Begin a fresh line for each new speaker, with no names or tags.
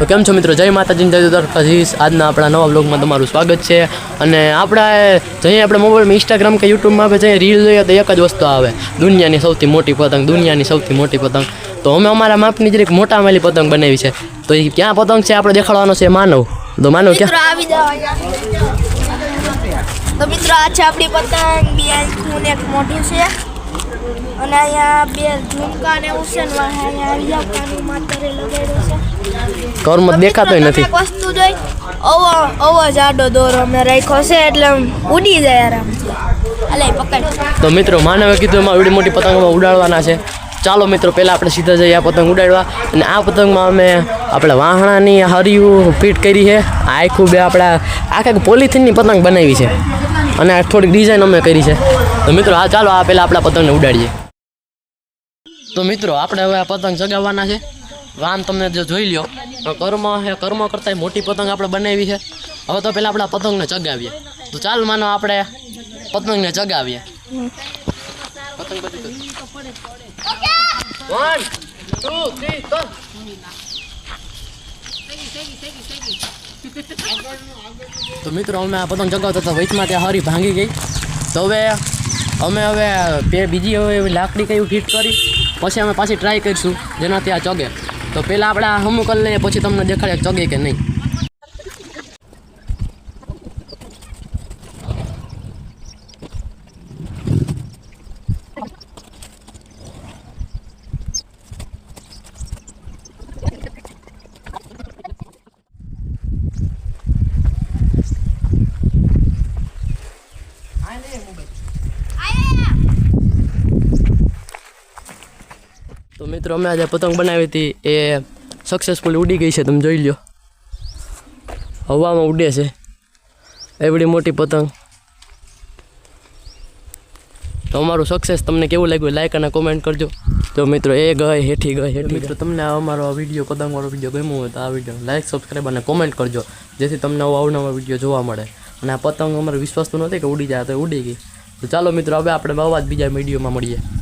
તો કેમ છો મિત્રો? જય માતાજી જય દ્વારકાધીશ. આજના આપણા નવા બ્લોગમાં તમારું સ્વાગત છે. અને આપણે જઈએ આપણે મોબાઈલમાં ઇન્સ્ટાગ્રામ કે યુટ્યુબમાં આપણે જઈએ રીલ જોઈએ તો એક જ વસ્તુ આવે. દુનિયાની સૌથી મોટી પતંગ, દુનિયાની સૌથી મોટી પતંગ. તો અમે અમારા માપની જરીક મોટા માલી પતંગ બનાવી છે. તો એ ક્યાં પતંગ છે? આપણે દેખાડવાનો છે માનવ. તો માનવ ક્યાં?
તો મિત્રો, આ છે આપણી પતંગ. બે આખું એક મોઢું છે. અને અહીંયા બે ઝુમકા ને ઉસેન અહીંયા આવી કાની માતરે લગાડ્યો છે.
કર્મ
તો
દેખાતોય નથી.
વસ્તુ જોઈ? ઓવો ઓવો જાડો દોરો અમે રાખ્યો છે એટલે ઉડી જાય આરામ. અલે પકડ.
તો મિત્રો માનવે કીધું એમાં એવડી મોટી પતંગમાં ઉડાડવાના છે. ચાલો મિત્રો પહેલાં આપણે સીધા જઈએ આ પતંગ ઉડાડવા. અને આ પતંગમાં અમે આપણે વાહણાની હરિયું ફિટ કરી છે. આખું બે આપણા આખા પોલિથીનની પતંગ બનાવી છે. અને આ થોડીક ડિઝાઇન અમે કરી છે. તો મિત્રો આ ચાલો આ પહેલાં આપણા પતંગને ઉડાડીએ. તો મિત્રો આપણે હવે આ પતંગ ચગાવવાના છે. વાન તમને જો જોઈ લ્યો. કર્મ હે કર્મ કરતાં મોટી પતંગ આપણે બનાવી છે. હવે તો પહેલાં આપણા પતંગને ચગાવીએ. તો ચાલ માનો આપણે પતંગને ચગાવીએ. પતંગ વન ટુ થ્રી તો મિત્રો અમે આ પતંગ ચગાવતા હતા વચમાં ત્યાં હારી ભાંગી ગઈ. તો હવે અમે હવે બે બીજી હવે લાકડી કઈ ફિટ કરી. પછી અમે પાછી ટ્રાય કરીશું જેનાથી આ ચગે. તો પહેલાં આપણે આ હમું કરી લઈએ પછી તમને દેખાડે ચગે કે નહીં. મિત્રો, અમે આજે પતંગ બનાવી હતી. એ સક્સેસફુલ ઉડી ગઈ છે, તમે જોઈ લો હવામાં ઉડે છે. એવડી મોટી પતંગ. તો અમારું સક્સેસ તમને કેવું લાગ્યું લાઈક અને કોમેન્ટ કરજો. તો મિત્રો, એ ગઈ હેઠી ગઈ હેઠી મિત્રો, તમને અમારો આ વીડિયો પતંગવાળો વીડિયો ગમ્યો હોય તો આ વીડિયો લાઈક સબસ્ક્રાઈબ અને કોમેન્ટ કરજો. જેથી તમને અવનવા વીડિયો જોવા મળે. અને આ પતંગ અમારો વિશ્વાસ તો નથી કે ઉડી જાય તો ઉડી ગઈ. તો ચાલો મિત્રો, હવે આપણે બહુ જ બીજા વિડીયોમાં મળીએ.